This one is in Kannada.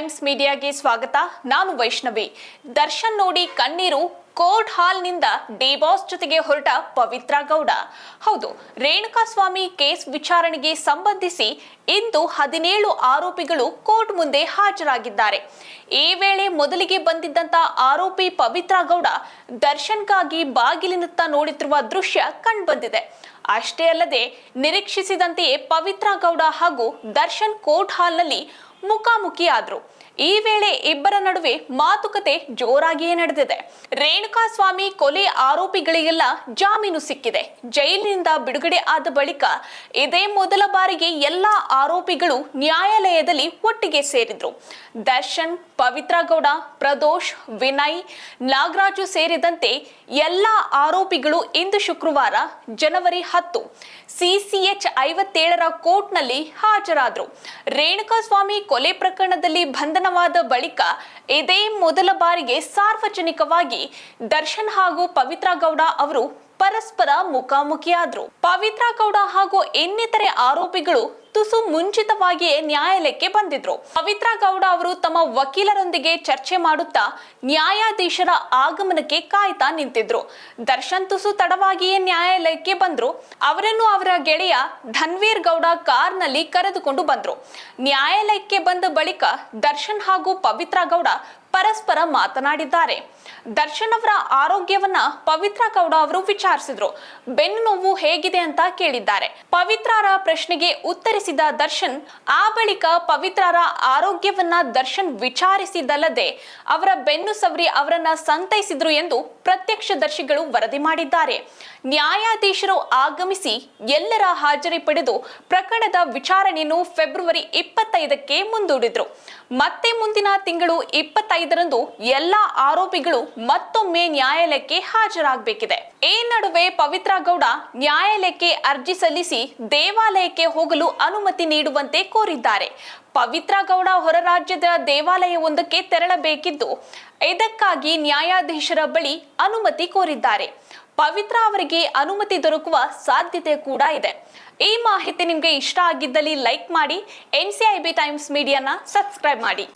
ಮೀಡಿಯಾಗೆ ಸ್ವಾಗತ. ನಾನು ವೈಷ್ಣವಿ. ದರ್ಶನ್ ನೋಡಿ ಕಣ್ಣೀರು ಕೋರ್ಟ್ ಹಾಲ್ನಿಂದ ಡಿಬಾಸ್ ಜೊತೆಗೆ ಹೊರಟ ಪವಿತ್ರ ಗೌಡ. ಹೌದು ರೇಣುಕಾಸ್ವಾಮಿ ಕೇಸ್ ವಿಚಾರಣೆಗೆ ಸಂಬಂಧಿಸಿ ಇಂದು ಹದಿನೇಳು ಆರೋಪಿಗಳು ಕೋರ್ಟ್ ಮುಂದೆ ಹಾಜರಾಗಿದ್ದಾರೆ. ಈ ವೇಳೆ ಮೊದಲಿಗೆ ಬಂದಿದ್ದಂತ ಆರೋಪಿ ಪವಿತ್ರ ಗೌಡ ದರ್ಶನ್ಗಾಗಿ ಬಾಗಿಲಿನತ್ತ ನೋಡುತ್ತಿರುವ ದೃಶ್ಯ ಕಂಡುಬಂದಿದೆ. ಅಷ್ಟೇ ಅಲ್ಲದೆ ನಿರೀಕ್ಷಿಸಿದಂತೆಯೇ ಪವಿತ್ರ ಗೌಡ ಹಾಗೂ ದರ್ಶನ್ ಕೋರ್ಟ್ ಹಾಲ್ನಲ್ಲಿ ಮುಖಾಮುಖಿ ಆದ್ರು ಈ ವೇಳೆ ಇಬ್ಬರ ನಡುವೆ ಮಾತುಕತೆ ಜೋರಾಗಿಯೇ ನಡೆದಿದೆ. ರೇಣುಕಾ ಸ್ವಾಮಿ ಕೊಲೆ ಆರೋಪಿಗಳಿಗೆಲ್ಲ ಜಾಮೀನು ಸಿಕ್ಕಿದೆ. ಜೈಲಿನಿಂದ ಬಿಡುಗಡೆ ಆದ ಬಳಿಕ ಇದೇ ಮೊದಲ ಬಾರಿಗೆ ಎಲ್ಲಾ ಆರೋಪಿಗಳು ನ್ಯಾಯಾಲಯದಲ್ಲಿ ಒಟ್ಟಿಗೆ ಸೇರಿದ್ರು. ದರ್ಶನ್ ಪವಿತ್ರ ಗೌಡ ಪ್ರದೋಷ್, ವಿನಯ್, ನಾಗರಾಜು ಸೇರಿದಂತೆ ಎಲ್ಲಾ ಆರೋಪಿಗಳು ಇಂದು ಶುಕ್ರವಾರ ಜನವರಿ ಹತ್ತು ಸಿಸಿಎಚ್ ಐವತ್ತೇಳರ ಕೋರ್ಟ್ನಲ್ಲಿ ಹಾಜರಾದರು. ರೇಣುಕಾಸ್ವಾಮಿ ಕೊಲೆ ಪ್ರಕರಣದಲ್ಲಿ ಬಂಧನವಾದ ಬಳಿಕ ಇದೇ ಮೊದಲ ಬಾರಿಗೆ ಸಾರ್ವಜನಿಕವಾಗಿ ದರ್ಶನ್ ಹಾಗೂ ಪವಿತ್ರ ಗೌಡ ಅವರು ಪರಸ್ಪರ ಮುಖಾಮುಖಿಯಾದ್ರು. ಪವಿತ್ರ ಗೌಡ ಹಾಗೂ ಇನ್ನಿತರೆ ಆರೋಪಿಗಳು ತುಸು ಮುಂಚಿತವಾಗಿಯೇ ನ್ಯಾಯಾಲಯಕ್ಕೆ ಬಂದಿದ್ರು. ಪವಿತ್ರ ಗೌಡ ಅವರು ತಮ್ಮ ವಕೀಲರೊಂದಿಗೆ ಚರ್ಚೆ ಮಾಡುತ್ತಾ ನ್ಯಾಯಾಧೀಶರ ಆಗಮನಕ್ಕೆ ಕಾಯ್ತಾ ನಿಂತಿದ್ರು. ದರ್ಶನ್ ತುಸು ತಡವಾಗಿಯೇ ನ್ಯಾಯಾಲಯಕ್ಕೆ ಬಂದ್ರು. ಅವರನ್ನು ಅವರ ಗೆಳೆಯ ಧನ್ವೀರ್ ಗೌಡ ಕಾರ್ನಲ್ಲಿ ಕರೆದುಕೊಂಡು ಬಂದ್ರು. ನ್ಯಾಯಾಲಯಕ್ಕೆ ಬಂದ ಬಳಿಕ ದರ್ಶನ್ ಹಾಗೂ ಪವಿತ್ರ ಗೌಡ ಪರಸ್ಪರ ಮಾತನಾಡಿದ್ದಾರೆ. ದರ್ಶನ್ ಅವರ ಆರೋಗ್ಯವನ್ನ ಪವಿತ್ರ ಗೌಡ ಅವರು ವಿಚಾರಿಸಿದ್ರು. ಬೆನ್ನು ನೋವು ಹೇಗಿದೆ ಅಂತ ಕೇಳಿದ್ದಾರೆ. ಪವಿತ್ರರ ಪ್ರಶ್ನೆಗೆ ಉತ್ತರಿಸಿದ ದರ್ಶನ್, ಆ ಬಳಿಕ ಪವಿತ್ರರ ಆರೋಗ್ಯವನ್ನ ದರ್ಶನ್ ವಿಚಾರಿಸಿದಲ್ಲದೆ ಅವರ ಬೆನ್ನು ಸವರಿ ಅವರನ್ನ ಸಂತೈಸಿದ್ರು ಎಂದು ಪ್ರತ್ಯಕ್ಷದರ್ಶಿಗಳು ವರದಿ ಮಾಡಿದ್ದಾರೆ. ನ್ಯಾಯಾಧೀಶರು ಆಗಮಿಸಿ ಎಲ್ಲರ ಹಾಜರಿ ಪಡೆದು ಪ್ರಕರಣದ ವಿಚಾರಣೆಯನ್ನು ಫೆಬ್ರವರಿ ಇಪ್ಪತ್ತೈದಕ್ಕೆ ಮುಂದೂಡಿದ್ರು. ಮತ್ತೆ ಮುಂದಿನ ತಿಂಗಳು ಇಪ್ಪತ್ತೈದರಂದು ಎಲ್ಲಾ ಆರೋಪಿಗಳು ಮತ್ತೊಮ್ಮೆ ನ್ಯಾಯಾಲಯಕ್ಕೆ ಹಾಜರಾಗಬೇಕಿದೆ. ಈ ನಡುವೆ ಪವಿತ್ರ ಗೌಡ ನ್ಯಾಯಾಲಯಕ್ಕೆ ಅರ್ಜಿ ಸಲ್ಲಿಸಿ ದೇವಾಲಯಕ್ಕೆ ಹೋಗಲು ಅನುಮತಿ ನೀಡುವಂತೆ ಕೋರಿದ್ದಾರೆ. ಪವಿತ್ರ ಗೌಡ ಹೊರ ರಾಜ್ಯದ ದೇವಾಲಯವೊಂದಕ್ಕೆ ತೆರಳಬೇಕಿದ್ದು, ಇದಕ್ಕಾಗಿ ನ್ಯಾಯಾಧೀಶರ ಬಳಿ ಅನುಮತಿ ಕೋರಿದ್ದಾರೆ. ಪವಿತ್ರ ಅವರಿಗೆ ಅನುಮತಿ ದೊರಕುವ ಸಾಧ್ಯತೆ ಕೂಡ ಇದೆ. ಈ ಮಾಹಿತಿ ನಿಮಗೆ ಇಷ್ಟ ಆಗಿದ್ದಲ್ಲಿ ಲೈಕ್ ಮಾಡಿ, N C I B times ಮೀಡಿಯಾನ subscribe ಮಾಡಿ.